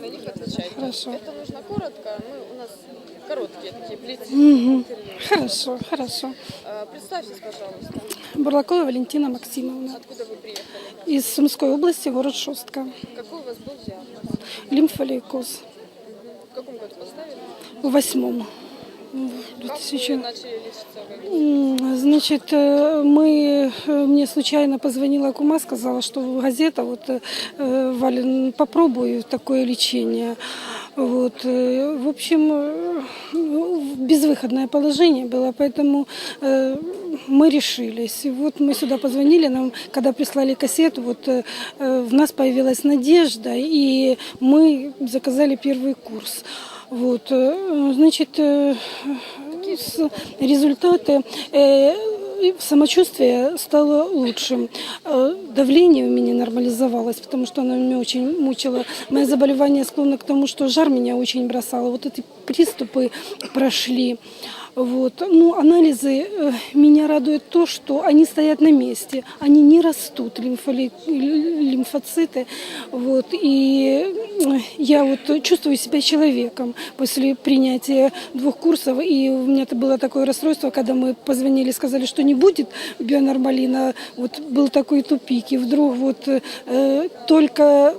на них отвечайте. Хорошо. Это нужно коротко. Мы, у нас короткие такие блиц Мгм. интервью. Хорошо, хорошо. Э, Представьтесь, пожалуйста, Бурлакова Валентина Максимовна. откуда вы приехали? Из Сумской области, город Шостка. Какой у вас был диагноз? Лимфолейкоз. В каком году поставили? В восьмом. В Как 2000. вы начали лечиться? Как- М, Значит, э, мы, э, мне случайно позвонила кума, сказала, что газета, вот, э, Вален, попробуй такое лечение. Вот, в общем, ну, безвыходное положение было, поэтому мы решились. И вот мы сюда позвонили, нам, когда прислали кассету, вот в нас появилась надежда, и мы заказали первый курс. Вот, значит, результаты э, самочувствие стало лучшим. Э, Давление у меня нормализовалось, потому что оно меня очень мучило. Мое заболевание склонно к тому, что жар меня очень бросало. Вот эти приступы прошли. Вот. Ну, анализы э, меня радует то, что они стоят на месте, они не растут, лимфоли- лимфоциты. Вот. И э, я вот чувствую себя человеком после принятия двух курсов. И у меня это было такое расстройство, когда мы позвонили, сказали, что не будет бионормалина. Вот был такой тупик. И вдруг вот э, только